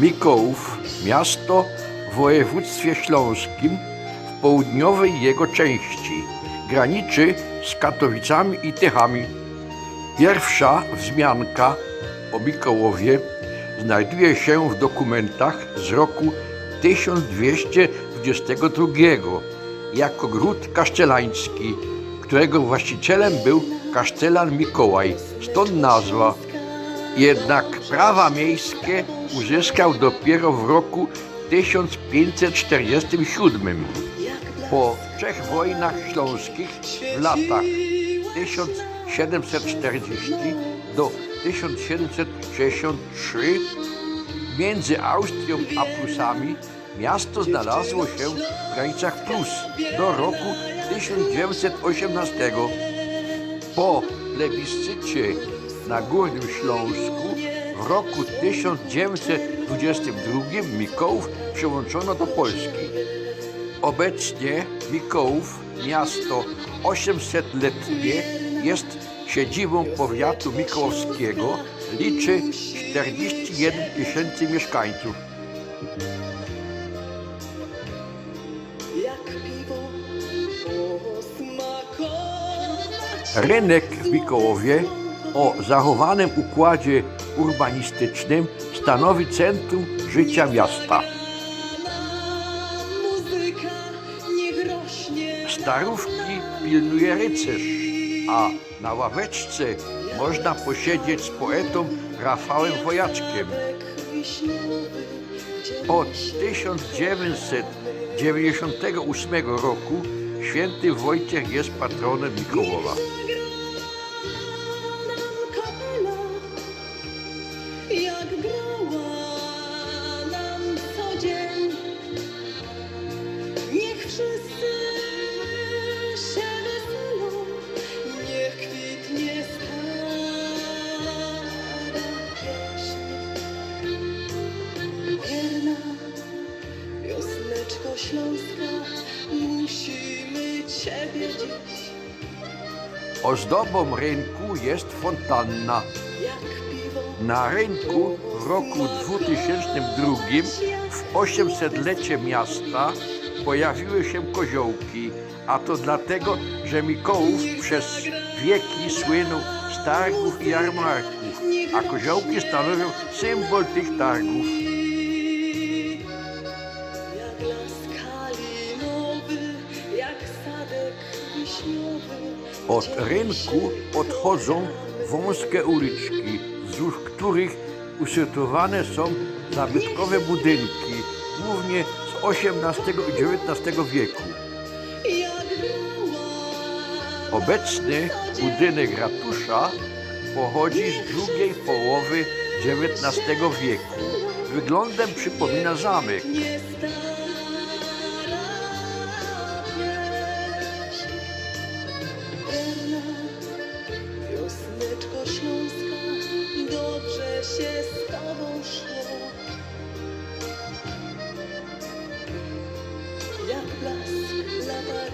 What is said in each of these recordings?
Mikołów, miasto w województwie śląskim w południowej jego części. Graniczy z Katowicami i Tychami. Pierwsza wzmianka o Mikołowie znajduje się w dokumentach z roku 1222 jako gród kaszczelański, którego właścicielem był kasztelan Mikołaj, stąd nazwa. Jednak prawa miejskie uzyskał dopiero w roku 1547. Po trzech wojnach śląskich w latach 1740 do 1763 między Austrią a Prusami miasto znalazło się w granicach Prus do roku 1918. Po plebiscycie na Górnym Śląsku w roku 1922 Mikołów przyłączono do Polski. Obecnie Mikołów, miasto 800-letnie, jest siedzibą powiatu mikołowskiego, liczy 41 tysięcy mieszkańców. Rynek w Mikołowie o zachowanym układzie urbanistycznym stanowi centrum życia miasta. Starówki pilnuje rycerz, a na ławeczce można posiedzieć z poetą Rafałem Wojaczkiem. Od 1998 roku święty Wojciech jest patronem Mikołowa. Jak grała nam co dzień. Niech wszyscy się weselą, niech kwitnie stara pieśń. Wierna wiosneczko śląska, musimy Ciebie dziś. Ozdobą rynku jest fontanna. Jak Na rynku w roku 2002 w 800-lecie miasta pojawiły się koziołki, a to dlatego, że Mikołów przez wieki słynął z targów i jarmarków, a koziołki stanowią symbol tych targów. Od rynku odchodzą wąskie uliczki, których usytuowane są zabytkowe budynki, głównie z XVIII i XIX wieku. Obecny budynek ratusza pochodzi z drugiej połowy XIX wieku. Wyglądem przypomina zamek.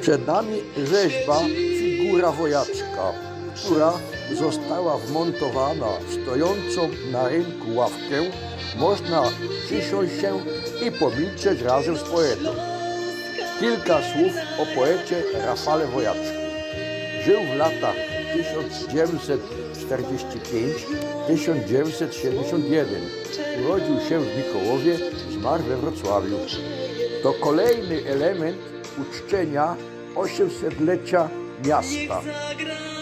Przed nami rzeźba figura wojaczka, która została wmontowana w stojącą na rynku ławkę. Można przysiąść się i pomilczeć razem z poetą. Kilka słów o poecie Rafale Wojaczku. Żył w latach 1945-1971. Urodził się w Mikołowie, zmarł we Wrocławiu. To kolejny element uczczenia 800-lecia miasta.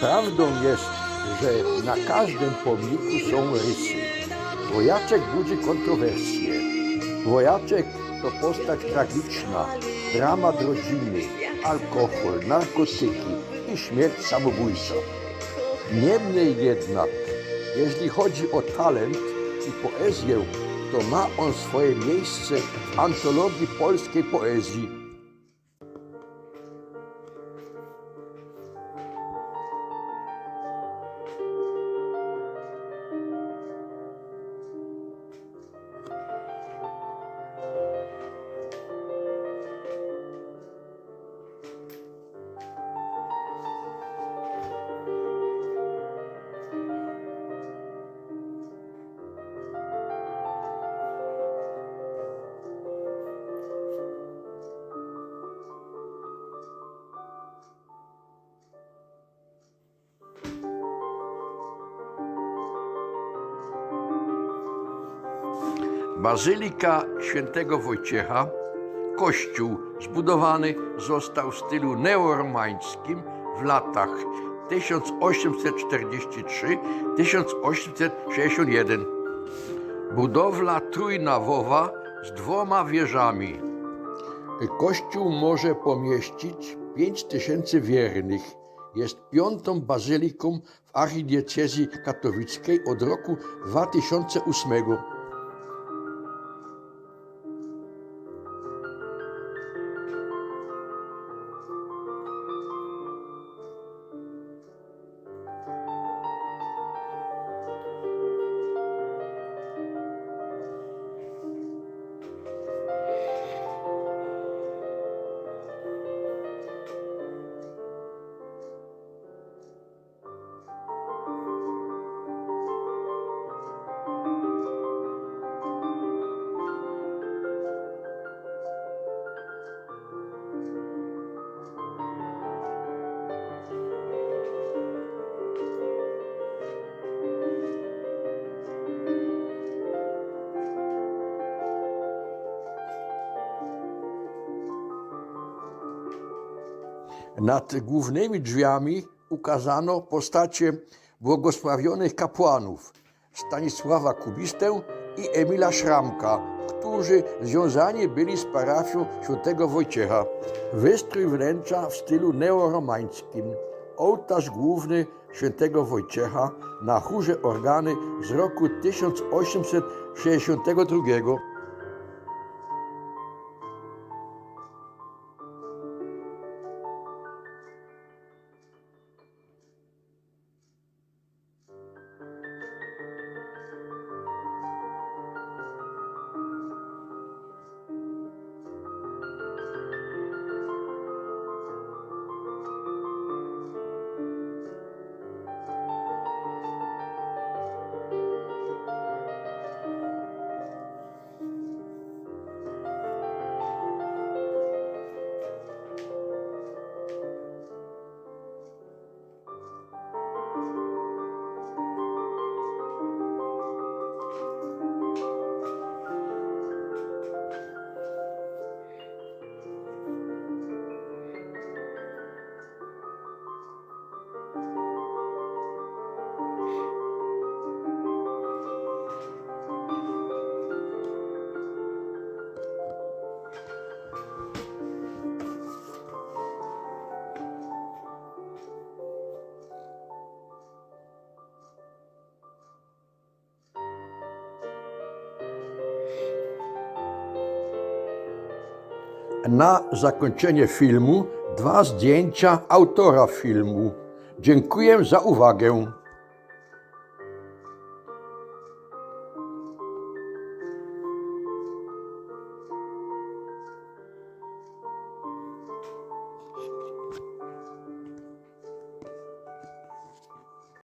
Prawdą jest, że na każdym pomniku są rysy. Wojaczek budzi kontrowersje. Wojaczek to postać tragiczna, dramat rodziny, alkohol, narkotyki i śmierć samobójcza. Niemniej jednak, jeśli chodzi o talent i poezję, to ma on swoje miejsce w antologii polskiej poezji. Bazylika świętego Wojciecha, kościół zbudowany został w stylu neoromańskim w latach 1843-1861. Budowla trójnawowa z dwoma wieżami. Kościół może pomieścić 5 tysięcy wiernych. Jest piątą bazyliką w archidiecezji katowickiej od roku 2008. Nad głównymi drzwiami ukazano postacie błogosławionych kapłanów Stanisława Kubistę i Emila Szramka, którzy związani byli z parafią świętego Wojciecha. Wystrój wnętrza w stylu neoromańskim. Ołtarz główny świętego Wojciecha na chórze organy z roku 1862. Na zakończenie filmu dwa zdjęcia autora filmu. Dziękuję za uwagę.